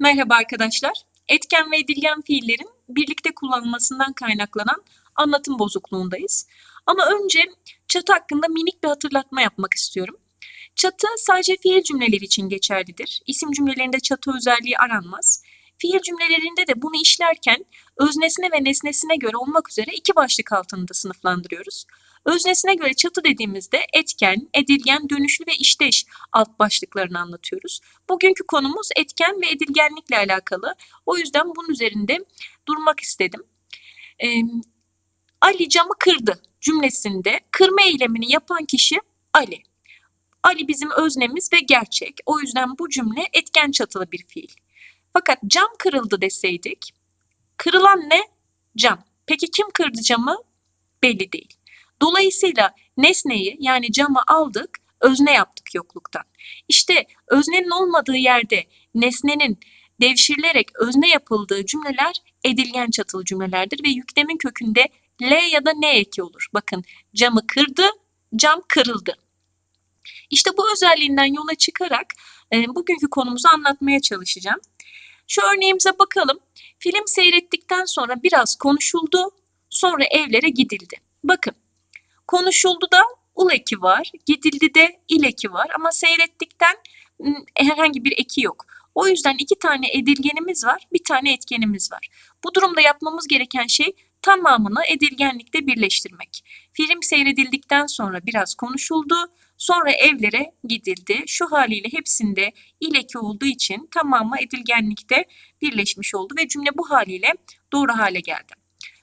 Merhaba arkadaşlar. Etken ve edilgen fiillerin birlikte kullanılmasından kaynaklanan anlatım bozukluğundayız. Ama önce çatı hakkında minik bir hatırlatma yapmak istiyorum. Çatı sadece fiil cümleleri için geçerlidir. İsim cümlelerinde çatı özelliği aranmaz. Fiil cümlelerinde de bunu işlerken öznesine ve nesnesine göre olmak üzere iki başlık altında sınıflandırıyoruz. Öznesine göre çatı dediğimizde etken, edilgen, dönüşlü ve işteş alt başlıklarını anlatıyoruz. Bugünkü konumuz etken ve edilgenlikle alakalı. O yüzden bunun üzerinde durmak istedim. Ee, Ali camı kırdı cümlesinde kırma eylemini yapan kişi Ali. Ali bizim öznemiz ve gerçek. O yüzden bu cümle etken çatılı bir fiil. Fakat cam kırıldı deseydik, kırılan ne? Cam. Peki kim kırdı camı? Belli değil. Dolayısıyla nesneyi yani camı aldık, özne yaptık yokluktan. İşte öznenin olmadığı yerde nesnenin devşirilerek özne yapıldığı cümleler edilgen çatılı cümlelerdir ve yüklemin kökünde L ya da N eki olur. Bakın camı kırdı, cam kırıldı. İşte bu özelliğinden yola çıkarak e, bugünkü konumuzu anlatmaya çalışacağım. Şu örneğimize bakalım. Film seyrettikten sonra biraz konuşuldu, sonra evlere gidildi. Bakın, konuşuldu da ul eki var, gidildi de il eki var ama seyrettikten herhangi bir eki yok. O yüzden iki tane edilgenimiz var, bir tane etkenimiz var. Bu durumda yapmamız gereken şey tamamını edilgenlikte birleştirmek. Film seyredildikten sonra biraz konuşuldu, sonra evlere gidildi. Şu haliyle hepsinde ileki olduğu için tamamı edilgenlikte birleşmiş oldu ve cümle bu haliyle doğru hale geldi.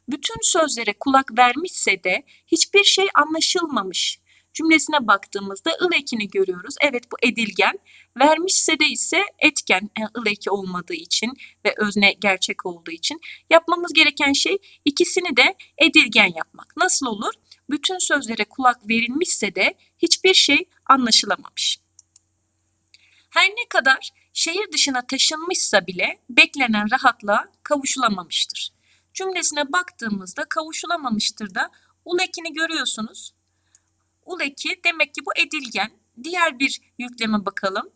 Bütün sözlere kulak vermişse de hiçbir şey anlaşılmamış cümlesine baktığımızda ıl görüyoruz. Evet bu edilgen. Vermişse de ise etken yani eki olmadığı için ve özne gerçek olduğu için yapmamız gereken şey ikisini de edilgen yapmak. Nasıl olur? Bütün sözlere kulak verilmişse de hiçbir şey anlaşılamamış. Her ne kadar şehir dışına taşınmışsa bile beklenen rahatlığa kavuşulamamıştır. Cümlesine baktığımızda kavuşulamamıştır da ul görüyorsunuz. Ul eki demek ki bu edilgen. Diğer bir yükleme bakalım.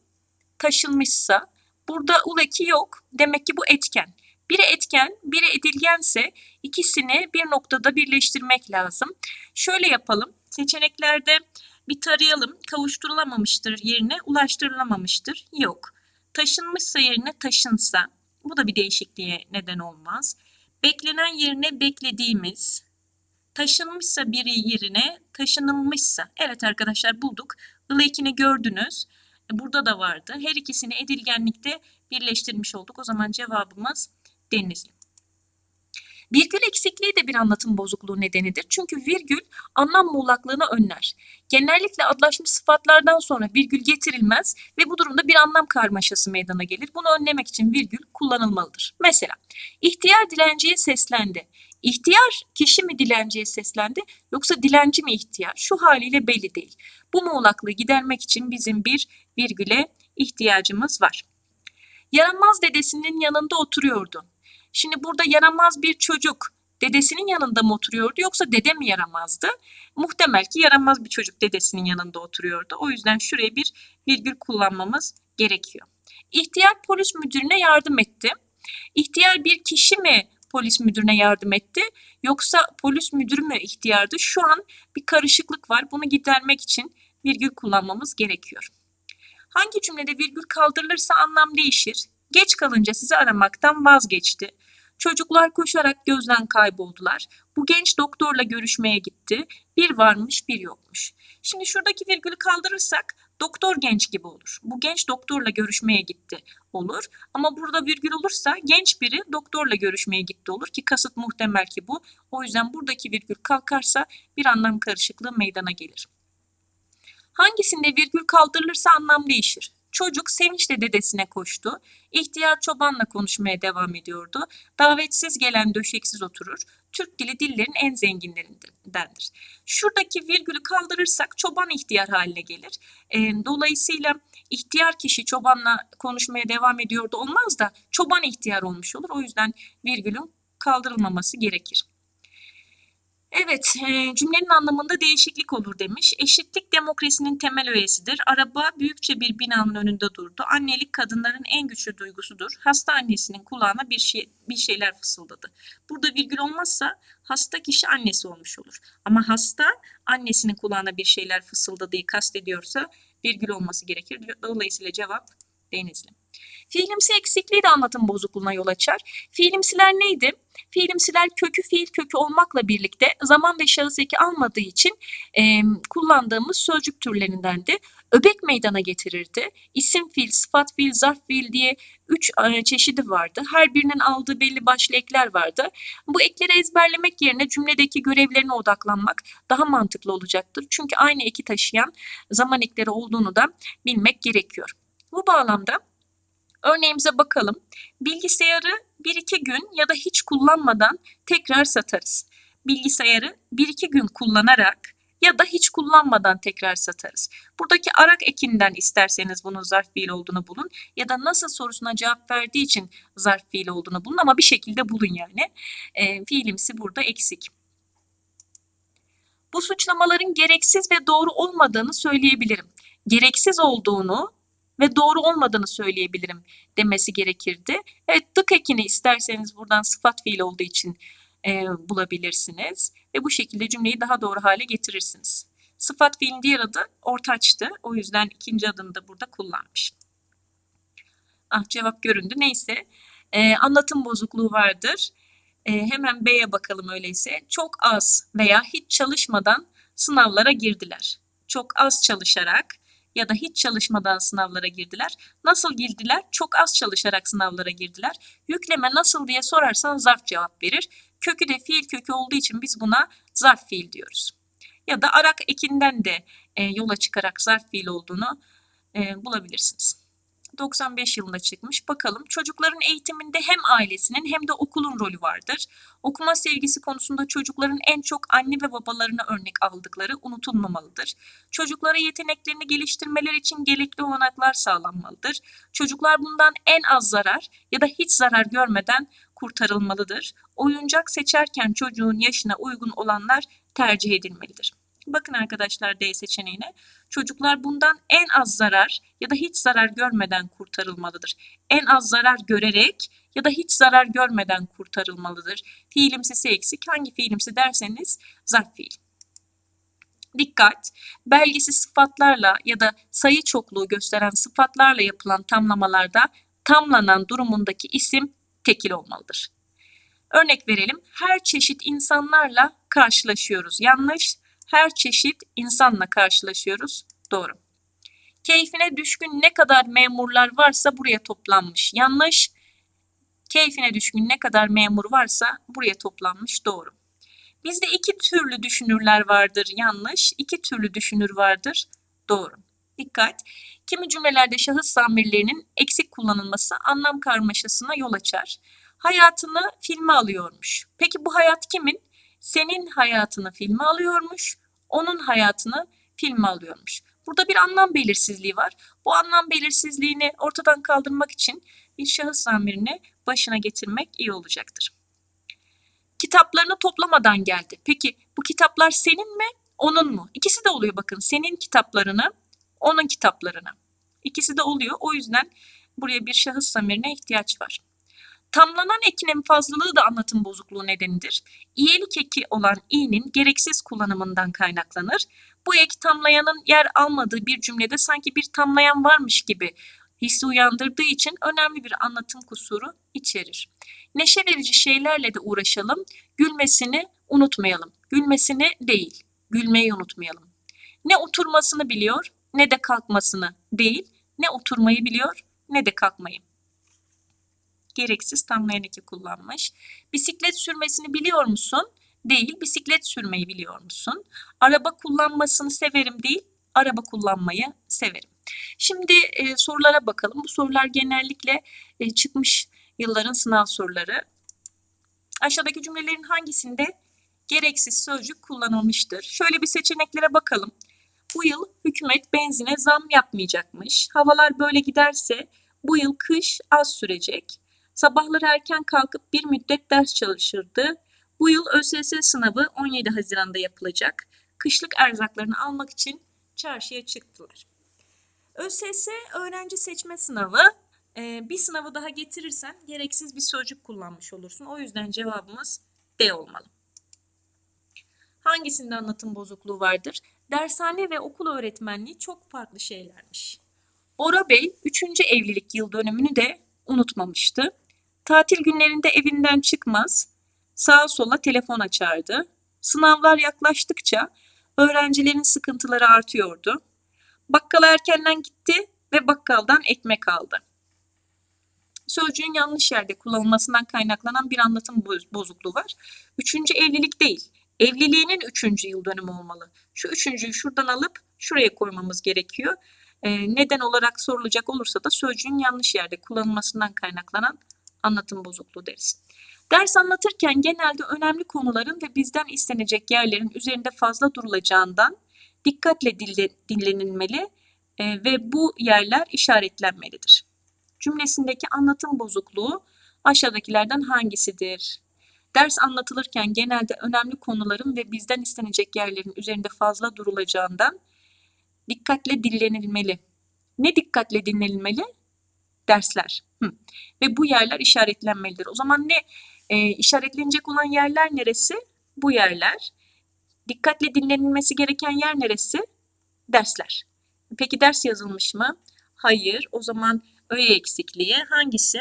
Taşınmışsa burada ul eki yok. Demek ki bu etken. Biri etken, biri edilgense ikisini bir noktada birleştirmek lazım. Şöyle yapalım. Seçeneklerde bir tarayalım. Kavuşturulamamıştır yerine ulaştırılamamıştır. Yok. Taşınmışsa yerine taşınsa. Bu da bir değişikliğe neden olmaz. Beklenen yerine beklediğimiz. Taşınmışsa biri yerine taşınılmışsa. Evet arkadaşlar bulduk. Ilı gördünüz. E, Burada da vardı. Her ikisini edilgenlikte birleştirmiş olduk. O zaman cevabımız Denizli. Virgül eksikliği de bir anlatım bozukluğu nedenidir. Çünkü virgül anlam muğlaklığını önler. Genellikle adlaşmış sıfatlardan sonra virgül getirilmez ve bu durumda bir anlam karmaşası meydana gelir. Bunu önlemek için virgül kullanılmalıdır. Mesela ihtiyar dilenciye seslendi. İhtiyar kişi mi dilenciye seslendi yoksa dilenci mi ihtiyar? Şu haliyle belli değil. Bu muğlaklığı gidermek için bizim bir virgüle ihtiyacımız var. Yaramaz dedesinin yanında oturuyordu. Şimdi burada yaramaz bir çocuk dedesinin yanında mı oturuyordu yoksa dede mi yaramazdı? Muhtemel ki yaramaz bir çocuk dedesinin yanında oturuyordu. O yüzden şuraya bir virgül kullanmamız gerekiyor. İhtiyar polis müdürüne yardım etti. İhtiyar bir kişi mi polis müdürüne yardım etti yoksa polis müdürü mü ihtiyardı? Şu an bir karışıklık var. Bunu gidermek için virgül kullanmamız gerekiyor. Hangi cümlede virgül kaldırılırsa anlam değişir. Geç kalınca sizi aramaktan vazgeçti. Çocuklar koşarak gözden kayboldular. Bu genç doktorla görüşmeye gitti. Bir varmış bir yokmuş. Şimdi şuradaki virgülü kaldırırsak doktor genç gibi olur. Bu genç doktorla görüşmeye gitti olur. Ama burada virgül olursa genç biri doktorla görüşmeye gitti olur ki kasıt muhtemel ki bu. O yüzden buradaki virgül kalkarsa bir anlam karışıklığı meydana gelir. Hangisinde virgül kaldırılırsa anlam değişir. Çocuk sevinçle dedesine koştu. İhtiyar çobanla konuşmaya devam ediyordu. Davetsiz gelen döşeksiz oturur. Türk dili dillerin en zenginlerindendir. Şuradaki virgülü kaldırırsak çoban ihtiyar haline gelir. E, dolayısıyla ihtiyar kişi çobanla konuşmaya devam ediyordu olmaz da çoban ihtiyar olmuş olur. O yüzden virgülün kaldırılmaması gerekir. Evet, eee, cümlenin anlamında değişiklik olur demiş. Eşitlik demokrasinin temel öğesidir. Araba büyükçe bir binanın önünde durdu. Annelik kadınların en güçlü duygusudur. Hasta annesinin kulağına bir şey bir şeyler fısıldadı. Burada virgül olmazsa hasta kişi annesi olmuş olur. Ama hasta annesinin kulağına bir şeyler fısıldadığı kastediyorsa virgül olması gerekir. Dolayısıyla cevap Denizli. Fiilimsi eksikliği de anlatım bozukluğuna yol açar. Fiilimsiler neydi? Fiilimsiler kökü fiil kökü olmakla birlikte zaman ve şahıs eki almadığı için e, kullandığımız sözcük türlerindendi. Öbek meydana getirirdi. İsim fiil, sıfat fiil, zarf fiil diye üç e, çeşidi vardı. Her birinin aldığı belli başlı ekler vardı. Bu ekleri ezberlemek yerine cümledeki görevlerine odaklanmak daha mantıklı olacaktır. Çünkü aynı eki taşıyan zaman ekleri olduğunu da bilmek gerekiyor. Bu bağlamda örneğimize bakalım. Bilgisayarı 1-2 gün ya da hiç kullanmadan tekrar satarız. Bilgisayarı 1-2 gün kullanarak ya da hiç kullanmadan tekrar satarız. Buradaki arak ekinden isterseniz bunun zarf fiil olduğunu bulun ya da nasıl sorusuna cevap verdiği için zarf fiil olduğunu bulun ama bir şekilde bulun yani. E, fiilimsi burada eksik. Bu suçlamaların gereksiz ve doğru olmadığını söyleyebilirim. Gereksiz olduğunu ve doğru olmadığını söyleyebilirim demesi gerekirdi. Evet dık ekini isterseniz buradan sıfat fiil olduğu için e, bulabilirsiniz ve bu şekilde cümleyi daha doğru hale getirirsiniz. Sıfat fiilin diğer adı ortaçtı. O yüzden ikinci adını da burada kullanmış. Ah cevap göründü. Neyse. E, anlatım bozukluğu vardır. E, hemen B'ye bakalım öyleyse. Çok az veya hiç çalışmadan sınavlara girdiler. Çok az çalışarak ya da hiç çalışmadan sınavlara girdiler. Nasıl girdiler? Çok az çalışarak sınavlara girdiler. Yükleme nasıl diye sorarsan zarf cevap verir. Kökü de fiil kökü olduğu için biz buna zarf fiil diyoruz. Ya da arak ekinden de e, yola çıkarak zarf fiil olduğunu e, bulabilirsiniz. 95 yılında çıkmış. Bakalım çocukların eğitiminde hem ailesinin hem de okulun rolü vardır. Okuma sevgisi konusunda çocukların en çok anne ve babalarına örnek aldıkları unutulmamalıdır. Çocuklara yeteneklerini geliştirmeler için gerekli olanaklar sağlanmalıdır. Çocuklar bundan en az zarar ya da hiç zarar görmeden kurtarılmalıdır. Oyuncak seçerken çocuğun yaşına uygun olanlar tercih edilmelidir. Bakın arkadaşlar D seçeneğine. Çocuklar bundan en az zarar ya da hiç zarar görmeden kurtarılmalıdır. En az zarar görerek ya da hiç zarar görmeden kurtarılmalıdır. Fiilimsisi eksik. Hangi fiilimsi derseniz zarf fiil. Dikkat! Belgesi sıfatlarla ya da sayı çokluğu gösteren sıfatlarla yapılan tamlamalarda tamlanan durumundaki isim tekil olmalıdır. Örnek verelim. Her çeşit insanlarla karşılaşıyoruz. Yanlış her çeşit insanla karşılaşıyoruz. Doğru. Keyfine düşkün ne kadar memurlar varsa buraya toplanmış. Yanlış. Keyfine düşkün ne kadar memur varsa buraya toplanmış. Doğru. Bizde iki türlü düşünürler vardır. Yanlış. İki türlü düşünür vardır. Doğru. Dikkat. Kimi cümlelerde şahıs zamirlerinin eksik kullanılması anlam karmaşasına yol açar. Hayatını filme alıyormuş. Peki bu hayat kimin? Senin hayatını filme alıyormuş, onun hayatını filme alıyormuş. Burada bir anlam belirsizliği var. Bu anlam belirsizliğini ortadan kaldırmak için bir şahıs zamirini başına getirmek iyi olacaktır. Kitaplarını toplamadan geldi. Peki bu kitaplar senin mi, onun mu? İkisi de oluyor bakın. Senin kitaplarını, onun kitaplarını. İkisi de oluyor. O yüzden buraya bir şahıs zamirine ihtiyaç var. Tamlanan ekinin fazlalığı da anlatım bozukluğu nedenidir. İyelik eki olan i'nin gereksiz kullanımından kaynaklanır. Bu ek tamlayanın yer almadığı bir cümlede sanki bir tamlayan varmış gibi hissi uyandırdığı için önemli bir anlatım kusuru içerir. Neşe verici şeylerle de uğraşalım, gülmesini unutmayalım. Gülmesini değil, gülmeyi unutmayalım. Ne oturmasını biliyor, ne de kalkmasını değil, ne oturmayı biliyor, ne de kalkmayı gereksiz eki kullanmış. Bisiklet sürmesini biliyor musun? Değil, bisiklet sürmeyi biliyor musun? Araba kullanmasını severim değil, araba kullanmayı severim. Şimdi e, sorulara bakalım. Bu sorular genellikle e, çıkmış yılların sınav soruları. Aşağıdaki cümlelerin hangisinde gereksiz sözcük kullanılmıştır? Şöyle bir seçeneklere bakalım. Bu yıl hükümet benzine zam yapmayacakmış. Havalar böyle giderse bu yıl kış az sürecek. Sabahları erken kalkıp bir müddet ders çalışırdı. Bu yıl ÖSS sınavı 17 Haziran'da yapılacak. Kışlık erzaklarını almak için çarşıya çıktılar. ÖSS öğrenci seçme sınavı. Ee, bir sınavı daha getirirsen gereksiz bir sözcük kullanmış olursun. O yüzden cevabımız D olmalı. Hangisinde anlatım bozukluğu vardır? Dershane ve okul öğretmenliği çok farklı şeylermiş. Ora Bey 3. evlilik yıl dönümünü de unutmamıştı. Tatil günlerinde evinden çıkmaz, sağa sola telefon açardı. Sınavlar yaklaştıkça öğrencilerin sıkıntıları artıyordu. Bakkala erkenden gitti ve bakkaldan ekmek aldı. Sözcüğün yanlış yerde kullanılmasından kaynaklanan bir anlatım boz- bozukluğu var. Üçüncü evlilik değil, evliliğinin üçüncü yıl dönümü olmalı. Şu üçüncüyü şuradan alıp şuraya koymamız gerekiyor. Neden olarak sorulacak olursa da sözcüğün yanlış yerde kullanılmasından kaynaklanan anlatım bozukluğu deriz. Ders anlatırken genelde önemli konuların ve bizden istenecek yerlerin üzerinde fazla durulacağından dikkatle dinlenilmeli e, ve bu yerler işaretlenmelidir. Cümlesindeki anlatım bozukluğu aşağıdakilerden hangisidir? Ders anlatılırken genelde önemli konuların ve bizden istenecek yerlerin üzerinde fazla durulacağından dikkatle dinlenilmeli. Ne dikkatle dinlenilmeli? Dersler. Hı. Ve bu yerler işaretlenmelidir. O zaman ne e, işaretlenecek olan yerler neresi? Bu yerler. Dikkatle dinlenilmesi gereken yer neresi? Dersler. Peki ders yazılmış mı? Hayır. O zaman öğe eksikliği hangisi?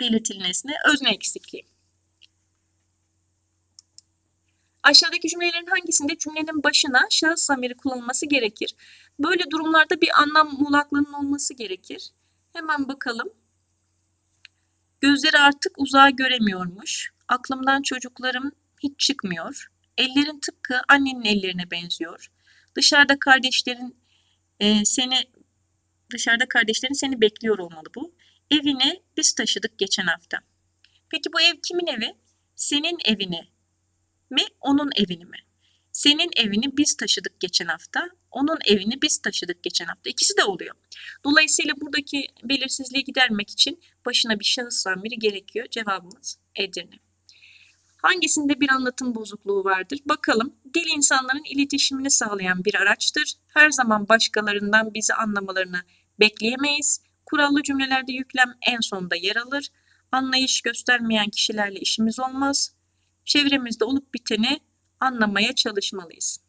Belirtili nesne özne eksikliği. Aşağıdaki cümlelerin hangisinde cümlenin başına şahıs zamiri kullanılması gerekir? Böyle durumlarda bir anlam muğlaklığının olması gerekir. Hemen bakalım. Gözleri artık uzağa göremiyormuş. Aklımdan çocuklarım hiç çıkmıyor. Ellerin tıpkı annenin ellerine benziyor. Dışarıda kardeşlerin e, seni dışarıda kardeşlerin seni bekliyor olmalı bu. Evini biz taşıdık geçen hafta. Peki bu ev kimin evi? Senin evini mi, onun evini mi? Senin evini biz taşıdık geçen hafta, onun evini biz taşıdık geçen hafta. İkisi de oluyor. Dolayısıyla buradaki belirsizliği gidermek için başına bir şahıs zamiri gerekiyor. Cevabımız Edirne. Hangisinde bir anlatım bozukluğu vardır? Bakalım. Dil insanların iletişimini sağlayan bir araçtır. Her zaman başkalarından bizi anlamalarını bekleyemeyiz. Kurallı cümlelerde yüklem en sonda yer alır. Anlayış göstermeyen kişilerle işimiz olmaz. Çevremizde olup biteni anlamaya çalışmalıyız.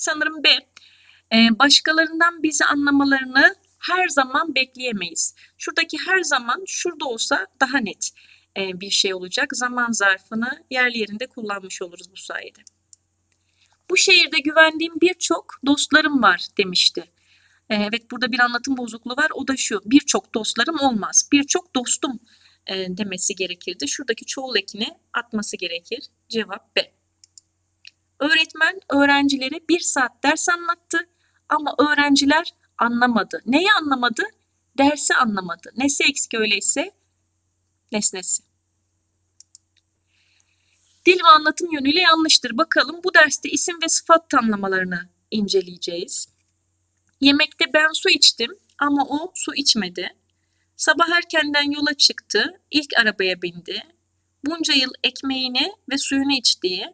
Sanırım B. Ee, başkalarından bizi anlamalarını her zaman bekleyemeyiz. Şuradaki her zaman şurada olsa daha net e, bir şey olacak. Zaman zarfını yerli yerinde kullanmış oluruz bu sayede. Bu şehirde güvendiğim birçok dostlarım var demişti. Ee, Evet burada bir anlatım bozukluğu var. O da şu. Birçok dostlarım olmaz. Birçok dostum e, demesi gerekirdi. Şuradaki çoğul ekini atması gerekir. Cevap B. Öğretmen öğrencilere bir saat ders anlattı ama öğrenciler anlamadı. Neyi anlamadı? Dersi anlamadı. Nesi eksik öyleyse? Nesnesi. Dil ve anlatım yönüyle yanlıştır. Bakalım bu derste isim ve sıfat tamlamalarını inceleyeceğiz. Yemekte ben su içtim ama o su içmedi. Sabah erkenden yola çıktı, ilk arabaya bindi. Bunca yıl ekmeğini ve suyunu içtiği,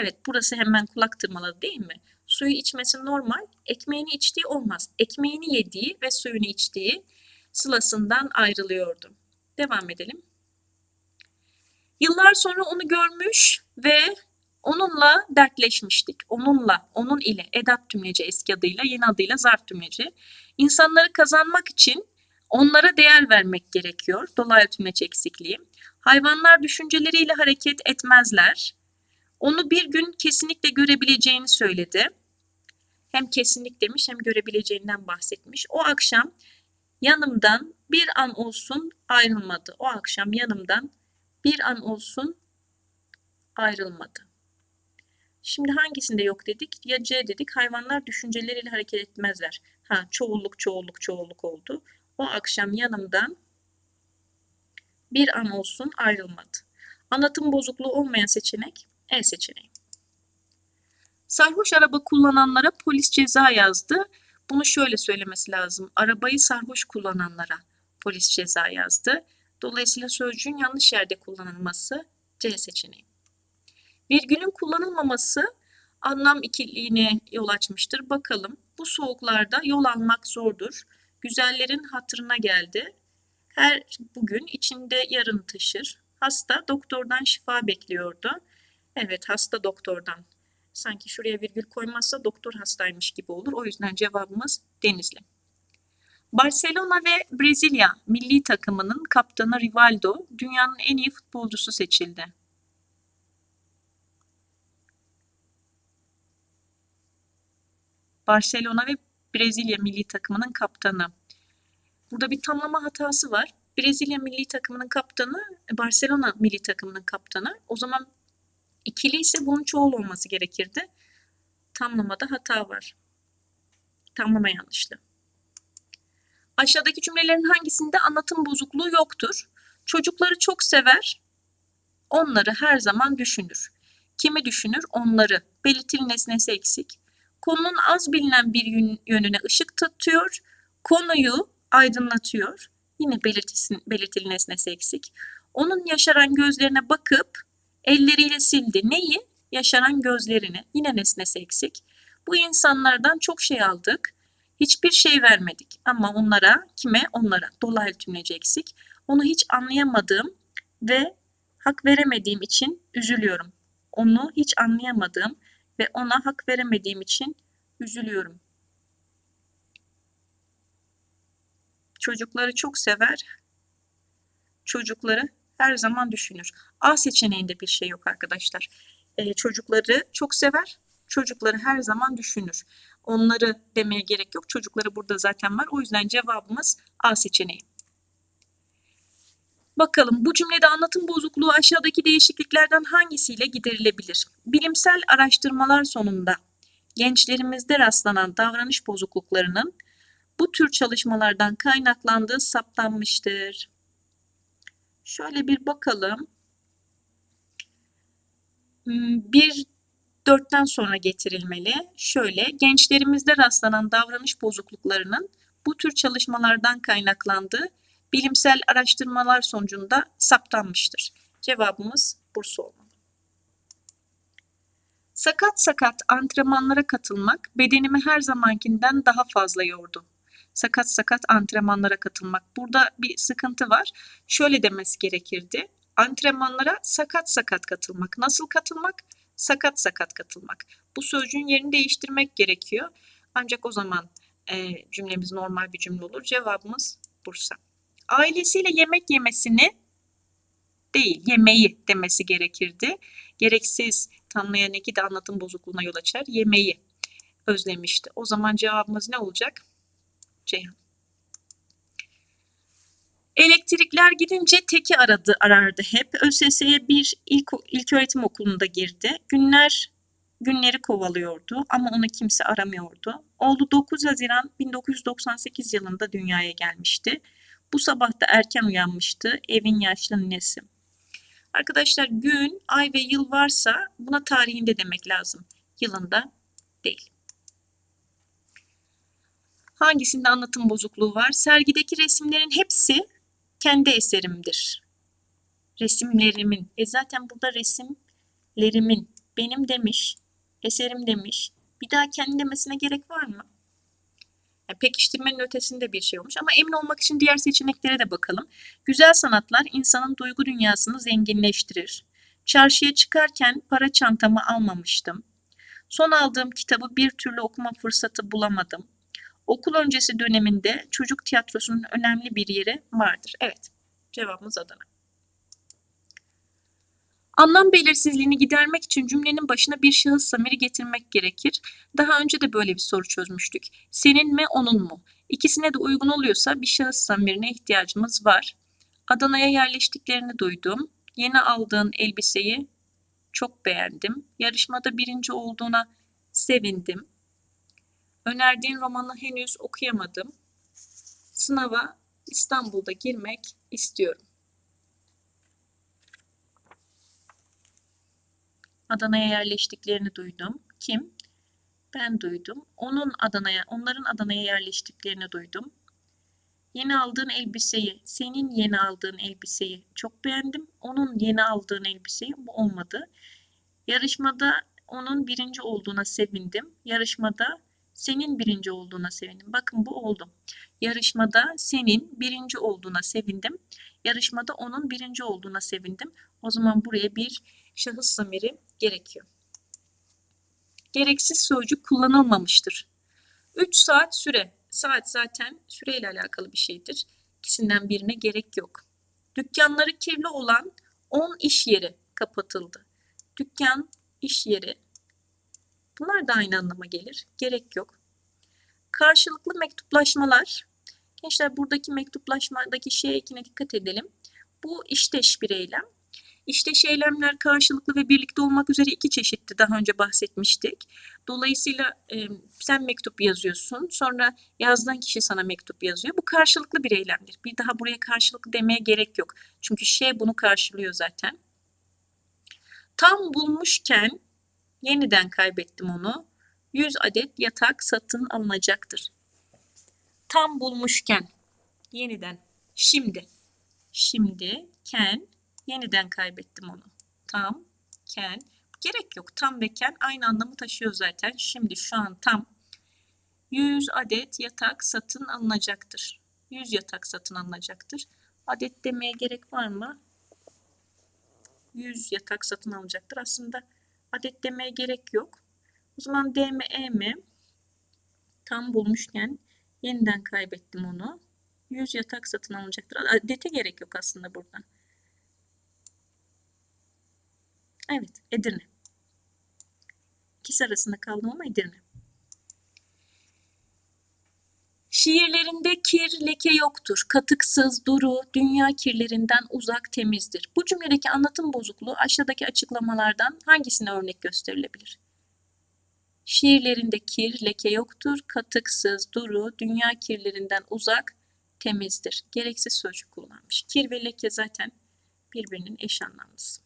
evet burası hemen kulak tırmaladı değil mi? Suyu içmesi normal, ekmeğini içtiği olmaz. Ekmeğini yediği ve suyunu içtiği sılasından ayrılıyordu. Devam edelim. Yıllar sonra onu görmüş ve onunla dertleşmiştik. Onunla, onun ile edat tümleci eski adıyla, yeni adıyla zarf tümleci. İnsanları kazanmak için onlara değer vermek gerekiyor. Dolaylı tümleç eksikliği. Hayvanlar düşünceleriyle hareket etmezler. Onu bir gün kesinlikle görebileceğini söyledi. Hem kesinlik demiş hem görebileceğinden bahsetmiş. O akşam yanımdan bir an olsun ayrılmadı. O akşam yanımdan bir an olsun ayrılmadı. Şimdi hangisinde yok dedik? Ya C dedik. Hayvanlar düşünceleriyle hareket etmezler. Ha çoğulluk çoğulluk çoğulluk oldu. O akşam yanımdan bir an olsun ayrılmadı. Anlatım bozukluğu olmayan seçenek E seçeneği. Sarhoş araba kullananlara polis ceza yazdı. Bunu şöyle söylemesi lazım. Arabayı sarhoş kullananlara polis ceza yazdı. Dolayısıyla sözcüğün yanlış yerde kullanılması C seçeneği. Virgülün kullanılmaması anlam ikiliğine yol açmıştır. Bakalım bu soğuklarda yol almak zordur. Güzellerin hatırına geldi. Her bugün içinde yarın taşır. Hasta doktordan şifa bekliyordu. Evet hasta doktordan. Sanki şuraya virgül koymazsa doktor hastaymış gibi olur. O yüzden cevabımız Denizli. Barcelona ve Brezilya milli takımının kaptanı Rivaldo dünyanın en iyi futbolcusu seçildi. Barcelona ve Brezilya milli takımının kaptanı. Burada bir tamlama hatası var. Brezilya milli takımının kaptanı, Barcelona milli takımının kaptanı. O zaman ikili ise bunun çoğul olması gerekirdi. Tamlamada hata var. Tamlama yanlışlı. Aşağıdaki cümlelerin hangisinde anlatım bozukluğu yoktur? Çocukları çok sever, onları her zaman düşünür. Kimi düşünür? Onları. Belirtili nesnesi eksik. Konunun az bilinen bir yönüne ışık tutuyor. Konuyu aydınlatıyor. Yine belirtisin, belirtili nesnesi eksik. Onun yaşaran gözlerine bakıp elleriyle sildi. Neyi? Yaşaran gözlerini. Yine nesnesi eksik. Bu insanlardan çok şey aldık. Hiçbir şey vermedik ama onlara, kime? Onlara. Dolaylı tümleci eksik. Onu hiç anlayamadığım ve hak veremediğim için üzülüyorum. Onu hiç anlayamadığım ve ona hak veremediğim için üzülüyorum. Çocukları çok sever. Çocukları her zaman düşünür. A seçeneğinde bir şey yok arkadaşlar. Ee, çocukları çok sever. Çocukları her zaman düşünür. Onları demeye gerek yok. Çocukları burada zaten var. O yüzden cevabımız A seçeneği. Bakalım bu cümlede anlatım bozukluğu aşağıdaki değişikliklerden hangisiyle giderilebilir? Bilimsel araştırmalar sonunda gençlerimizde rastlanan davranış bozukluklarının bu tür çalışmalardan kaynaklandığı saptanmıştır. Şöyle bir bakalım. Hmm, bir dörtten sonra getirilmeli. Şöyle, gençlerimizde rastlanan davranış bozukluklarının bu tür çalışmalardan kaynaklandığı bilimsel araştırmalar sonucunda saptanmıştır. Cevabımız Bursa olmalı. Sakat sakat antrenmanlara katılmak bedenimi her zamankinden daha fazla yordu. Sakat sakat antrenmanlara katılmak. Burada bir sıkıntı var. Şöyle demesi gerekirdi. Antrenmanlara sakat sakat katılmak. Nasıl katılmak? Sakat sakat katılmak. Bu sözcüğün yerini değiştirmek gerekiyor. Ancak o zaman e, cümlemiz normal bir cümle olur. Cevabımız Bursa ailesiyle yemek yemesini değil, yemeği demesi gerekirdi. Gereksiz tanımlayan eki de anlatım bozukluğuna yol açar. Yemeği özlemişti. O zaman cevabımız ne olacak? Ceyhan. Elektrikler gidince teki aradı, arardı hep. ÖSS'ye bir ilk, ilk öğretim okulunda girdi. Günler günleri kovalıyordu ama onu kimse aramıyordu. Oğlu 9 Haziran 1998 yılında dünyaya gelmişti. Bu sabah da erken uyanmıştı evin yaşlı ninesi. Arkadaşlar gün, ay ve yıl varsa buna tarihinde demek lazım. Yılında değil. Hangisinde anlatım bozukluğu var? Sergideki resimlerin hepsi kendi eserimdir. Resimlerimin. E zaten burada resimlerimin benim demiş, eserim demiş. Bir daha kendi demesine gerek var mı? Yani pekiştirmenin ötesinde bir şey olmuş ama emin olmak için diğer seçeneklere de bakalım. Güzel sanatlar insanın duygu dünyasını zenginleştirir. Çarşıya çıkarken para çantamı almamıştım. Son aldığım kitabı bir türlü okuma fırsatı bulamadım. Okul öncesi döneminde çocuk tiyatrosunun önemli bir yeri vardır. Evet, cevabımız Adana. Anlam belirsizliğini gidermek için cümlenin başına bir şahıs zamiri getirmek gerekir. Daha önce de böyle bir soru çözmüştük. Senin mi onun mu? İkisine de uygun oluyorsa bir şahıs zamirine ihtiyacımız var. Adana'ya yerleştiklerini duydum. Yeni aldığın elbiseyi çok beğendim. Yarışmada birinci olduğuna sevindim. Önerdiğin romanı henüz okuyamadım. Sınava İstanbul'da girmek istiyorum. Adana'ya yerleştiklerini duydum. Kim? Ben duydum. Onun Adana'ya, onların Adana'ya yerleştiklerini duydum. Yeni aldığın elbiseyi, senin yeni aldığın elbiseyi çok beğendim. Onun yeni aldığın elbiseyi bu olmadı. Yarışmada onun birinci olduğuna sevindim. Yarışmada senin birinci olduğuna sevindim. Bakın bu oldu. Yarışmada senin birinci olduğuna sevindim. Yarışmada onun birinci olduğuna sevindim. O zaman buraya bir şahıs zamiri gerekiyor. Gereksiz sözcük kullanılmamıştır. 3 saat süre. Saat zaten süreyle alakalı bir şeydir. İkisinden birine gerek yok. Dükkanları kirli olan 10 iş yeri kapatıldı. Dükkan, iş yeri. Bunlar da aynı anlama gelir. Gerek yok. Karşılıklı mektuplaşmalar. Gençler buradaki mektuplaşmadaki şey ekine dikkat edelim. Bu işteş bir eylem. İşteş eylemler karşılıklı ve birlikte olmak üzere iki çeşitti. Daha önce bahsetmiştik. Dolayısıyla e, sen mektup yazıyorsun. Sonra yazdığın kişi sana mektup yazıyor. Bu karşılıklı bir eylemdir. Bir daha buraya karşılıklı demeye gerek yok. Çünkü şey bunu karşılıyor zaten. Tam bulmuşken yeniden kaybettim onu. 100 adet yatak satın alınacaktır. Tam bulmuşken yeniden şimdi şimdi ken yeniden kaybettim onu. Tam ken gerek yok. Tam ve ken aynı anlamı taşıyor zaten. Şimdi şu an tam 100 adet yatak satın alınacaktır. 100 yatak satın alınacaktır. Adet demeye gerek var mı? 100 yatak satın alacaktır. Aslında adet demeye gerek yok. O zaman D mi E mi? Tam bulmuşken yeniden kaybettim onu. 100 yatak satın alınacaktır. Adete gerek yok aslında burada. Evet, Edirne. İkisi arasında kaldım ama Edirne. Şiirlerinde kir, leke yoktur. Katıksız, duru, dünya kirlerinden uzak, temizdir. Bu cümledeki anlatım bozukluğu aşağıdaki açıklamalardan hangisine örnek gösterilebilir? Şiirlerinde kir, leke yoktur. Katıksız, duru, dünya kirlerinden uzak, temizdir. Gereksiz sözcük kullanmış. Kir ve leke zaten birbirinin eş anlamlısı.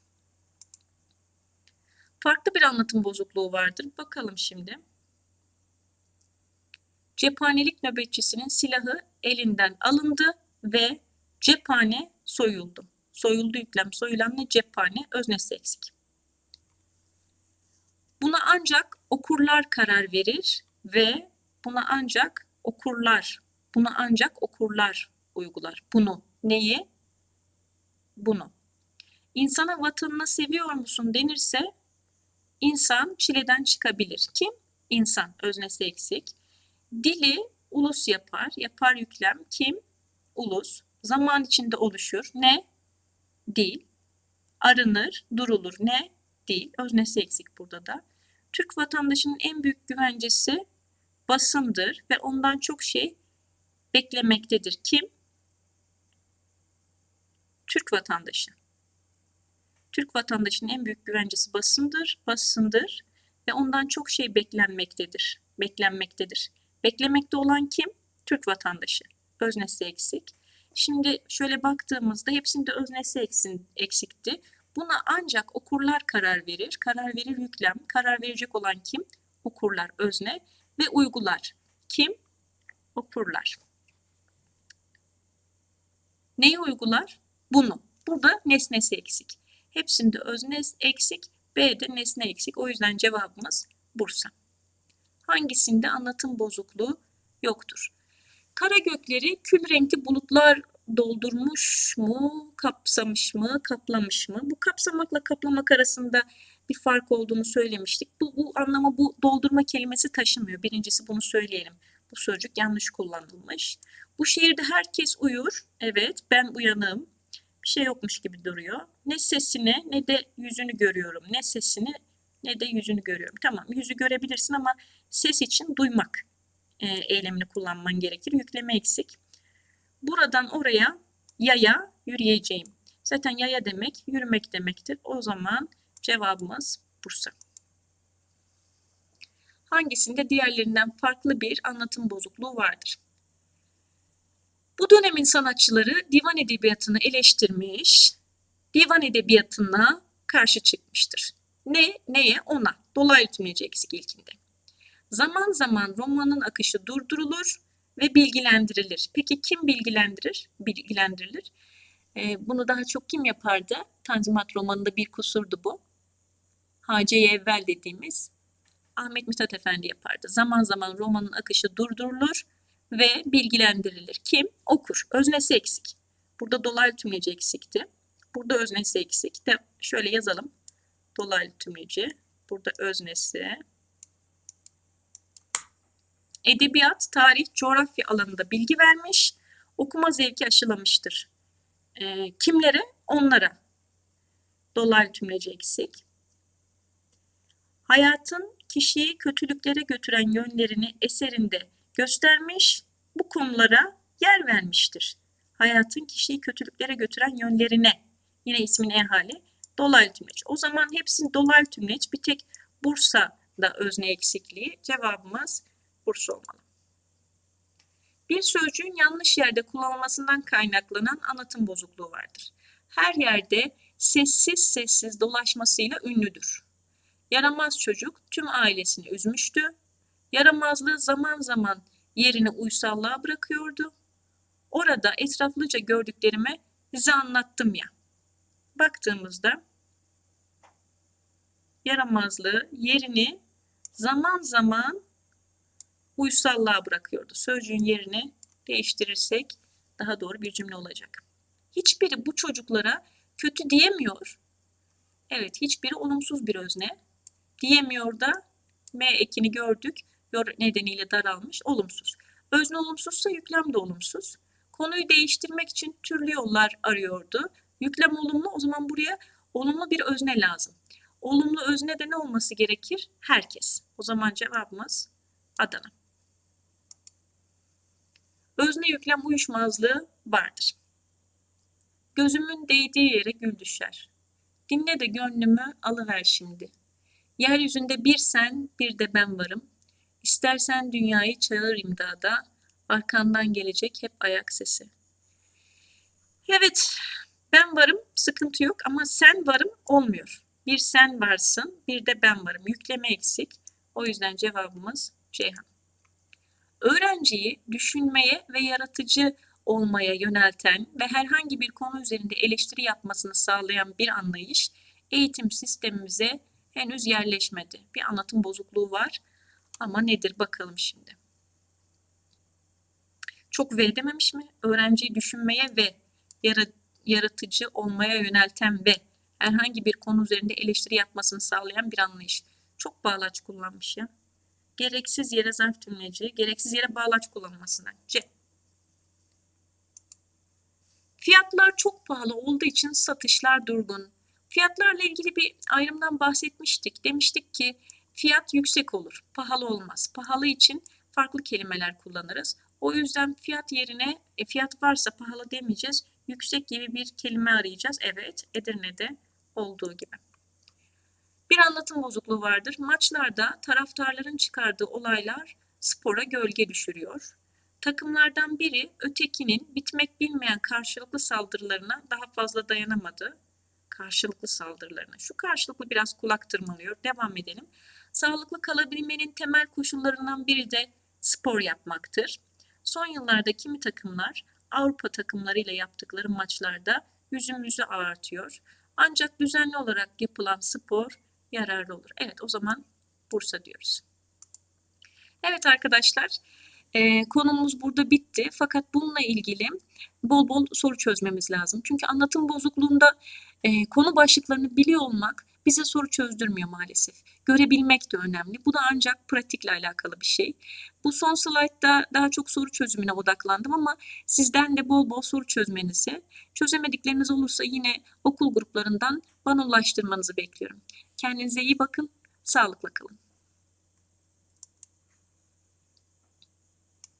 Farklı bir anlatım bozukluğu vardır. Bakalım şimdi. Cephanelik nöbetçisinin silahı elinden alındı ve cephane soyuldu. Soyuldu yüklem, soyulan ne cephane, öznesi eksik. Buna ancak okurlar karar verir ve buna ancak okurlar, buna ancak okurlar uygular. Bunu, neyi? Bunu. İnsana vatanını seviyor musun denirse insan çileden çıkabilir. Kim? İnsan, öznesi eksik. Dili ulus yapar, yapar yüklem. Kim? Ulus. Zaman içinde oluşur. Ne? Dil. Arınır, durulur. Ne? Dil. Öznesi eksik burada da. Türk vatandaşının en büyük güvencesi basındır ve ondan çok şey beklemektedir. Kim? Türk vatandaşı. Türk vatandaşının en büyük güvencesi basındır, basındır ve ondan çok şey beklenmektedir. Beklenmektedir. Beklemekte olan kim? Türk vatandaşı. Öznesi eksik. Şimdi şöyle baktığımızda hepsinde öznesi eksin, eksikti. Buna ancak okurlar karar verir. Karar verir yüklem. Karar verecek olan kim? Okurlar özne ve uygular. Kim? Okurlar. Neyi uygular? Bunu. Burada nesnesi eksik. Hepsinde öznes eksik, B'de nesne eksik. O yüzden cevabımız Bursa. Hangisinde anlatım bozukluğu yoktur? Kara gökleri kül renkli bulutlar doldurmuş mu, kapsamış mı, kaplamış mı? Bu kapsamakla kaplamak arasında bir fark olduğunu söylemiştik. Bu, bu anlama bu doldurma kelimesi taşımıyor. Birincisi bunu söyleyelim. Bu sözcük yanlış kullanılmış. Bu şehirde herkes uyur. Evet ben uyanığım. Bir şey yokmuş gibi duruyor. Ne sesini ne de yüzünü görüyorum. Ne sesini ne de yüzünü görüyorum. Tamam yüzü görebilirsin ama ses için duymak e, eylemini kullanman gerekir. Yükleme eksik. Buradan oraya yaya yürüyeceğim. Zaten yaya demek yürümek demektir. O zaman cevabımız Bursa. Hangisinde diğerlerinden farklı bir anlatım bozukluğu vardır? Bu dönemin sanatçıları divan edebiyatını eleştirmiş, divan edebiyatına karşı çıkmıştır. Ne, neye, ona. Dolaylı tümleci eksik ilkinde. Zaman zaman romanın akışı durdurulur ve bilgilendirilir. Peki kim bilgilendirir? Bilgilendirilir. Ee, bunu daha çok kim yapardı? Tanzimat romanında bir kusurdu bu. Hace-i Evvel dediğimiz Ahmet Mithat Efendi yapardı. Zaman zaman romanın akışı durdurulur ve bilgilendirilir. Kim? Okur. Öznesi eksik. Burada dolaylı tümleci eksikti. Burada öznesi eksik. De şöyle yazalım. Dolaylı tümleci. Burada öznesi. Edebiyat, tarih, coğrafya alanında bilgi vermiş. Okuma zevki aşılamıştır. Ee, kimlere? Onlara. Dolaylı tümleci eksik. Hayatın kişiyi kötülüklere götüren yönlerini eserinde göstermiş, bu konulara yer vermiştir. Hayatın kişiyi kötülüklere götüren yönlerine, yine ismin e hali, dolaylı tümleç. O zaman hepsinin dolaylı tümleç, bir tek Bursa'da özne eksikliği, cevabımız Bursa olmalı. Bir sözcüğün yanlış yerde kullanılmasından kaynaklanan anlatım bozukluğu vardır. Her yerde sessiz sessiz dolaşmasıyla ünlüdür. Yaramaz çocuk tüm ailesini üzmüştü. Yaramazlığı zaman zaman yerini uysallığa bırakıyordu. Orada etraflıca gördüklerimi size anlattım ya. Baktığımızda yaramazlığı yerini zaman zaman uysallığa bırakıyordu. Sözcüğün yerini değiştirirsek daha doğru bir cümle olacak. Hiçbiri bu çocuklara kötü diyemiyor. Evet, hiçbiri olumsuz bir özne. Diyemiyor da M ekini gördük. Nedeniyle daralmış, olumsuz. Özne olumsuzsa yüklem de olumsuz. Konuyu değiştirmek için türlü yollar arıyordu. Yüklem olumlu, o zaman buraya olumlu bir özne lazım. Olumlu özne de ne olması gerekir? Herkes. O zaman cevabımız Adana. Özne yüklem uyuşmazlığı vardır. Gözümün değdiği yere gül düşer. Dinle de gönlümü alıver şimdi. Yeryüzünde bir sen, bir de ben varım. İstersen dünyayı çağır imdada, arkandan gelecek hep ayak sesi. Evet, ben varım, sıkıntı yok ama sen varım olmuyor. Bir sen varsın, bir de ben varım. Yükleme eksik. O yüzden cevabımız Ceyhan. Öğrenciyi düşünmeye ve yaratıcı olmaya yönelten ve herhangi bir konu üzerinde eleştiri yapmasını sağlayan bir anlayış eğitim sistemimize henüz yerleşmedi. Bir anlatım bozukluğu var ama nedir bakalım şimdi. Çok V dememiş mi? Öğrenciyi düşünmeye ve yaratıcı olmaya yönelten ve herhangi bir konu üzerinde eleştiri yapmasını sağlayan bir anlayış. Çok bağlaç kullanmış ya. Gereksiz yere zarf tümleci, gereksiz yere bağlaç kullanmasından. C. Fiyatlar çok pahalı olduğu için satışlar durgun. Fiyatlarla ilgili bir ayrımdan bahsetmiştik. Demiştik ki fiyat yüksek olur, pahalı olmaz. Pahalı için farklı kelimeler kullanırız. O yüzden fiyat yerine e, fiyat varsa pahalı demeyeceğiz. Yüksek gibi bir kelime arayacağız. Evet, Edirne'de olduğu gibi. Bir anlatım bozukluğu vardır. Maçlarda taraftarların çıkardığı olaylar spora gölge düşürüyor. Takımlardan biri ötekinin bitmek bilmeyen karşılıklı saldırılarına daha fazla dayanamadı. Karşılıklı saldırılarına. Şu karşılıklı biraz kulak tırmalıyor. Devam edelim. Sağlıklı kalabilmenin temel koşullarından biri de spor yapmaktır. Son yıllarda kimi takımlar Avrupa takımlarıyla yaptıkları maçlarda yüzümüzü ağartıyor. Ancak düzenli olarak yapılan spor yararlı olur. Evet o zaman Bursa diyoruz. Evet arkadaşlar e, konumuz burada bitti. Fakat bununla ilgili bol bol soru çözmemiz lazım. Çünkü anlatım bozukluğunda e, konu başlıklarını biliyor olmak bize soru çözdürmüyor maalesef. Görebilmek de önemli. Bu da ancak pratikle alakalı bir şey. Bu son slaytta daha çok soru çözümüne odaklandım ama sizden de bol bol soru çözmenizi, çözemedikleriniz olursa yine okul gruplarından bana ulaştırmanızı bekliyorum. Kendinize iyi bakın, sağlıkla kalın.